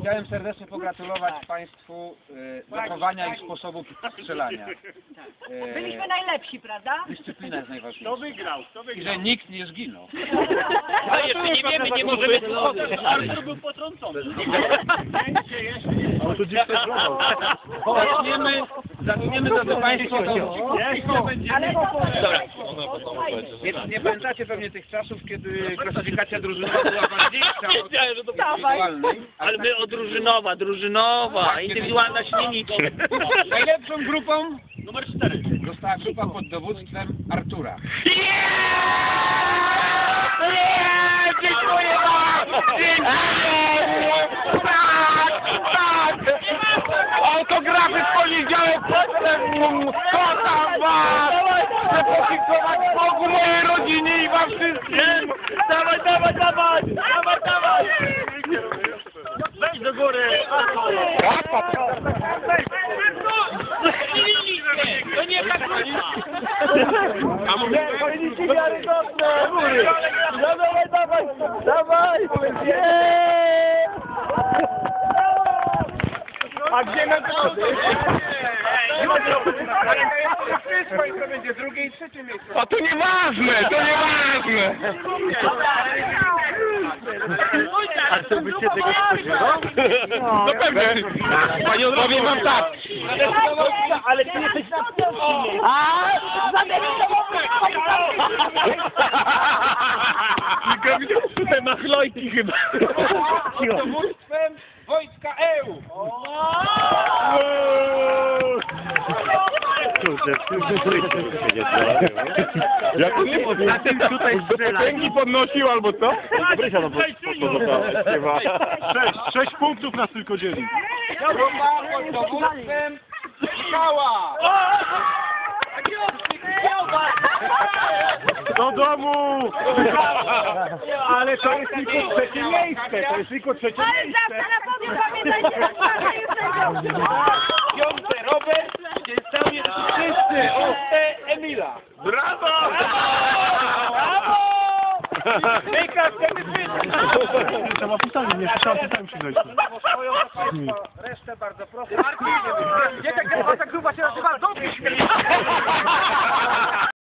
Chciałem serdecznie pogratulować Państwu e, zachowania i sposobu strzelania. E, Byliśmy najlepsi, prawda? Dyscyplina jest Kto najważniejsza. wygrał? Kto I że nikt nie zginął. A jeszcze nie wiemy, nie możemy Artur był potrącony. Zaczniemy, zaczniemy drodzy Państwo, to. Ale to Dobra. Nie, nie pamiętacie pewnie tych czasów, kiedy klasyfikacja drużynowa była ważniejsza od Wiedziałem, że to indywidualnej. Ale my o drużynowa, drużynowa, indywidualna się nie liczy. Najlepszą grupą Numer 4. została grupa pod dowództwem Artura. Dziękuję wam! Tak, tak! Autografy kocham was! Chcę podziękować Bogu, mojej rodzinie i wam wszystkim! Dawaj, dawaj, dawaj! Dawaj, dawaj! Weź do góry. To nie tak powinniście wiarygodne! Dawaj, dawaj! Dawaj! A gdzie nagrody? Wszystko i to będzie drugie i trzecie miejsce. A to nieważne, to nieważne! A co byście tego spodziewał? No pewnie. Panie powiem wam tak. Ale ty jesteś na A, Te machlojki chyba. Jak to nie Na tym tutaj. Potęgi podnosił albo co? Brysia no bo. Sześć, sześć punktów nas tylko dzieli. Grupa pod dowództwem Michała. Do domu! Ale to jest tylko trzecie miejsce, to jest tylko trzecie Ale miejsce. zawsze na podium pamiętajcie, że już sędzią. Piąty Robert. Zostały wszyscy. Oste Emila. Brawo! Mika, wtedy Trzeba pisanie, nie dojść. swoją Państwo resztę bardzo proszę. Gdzie ta? Dobry śmiech.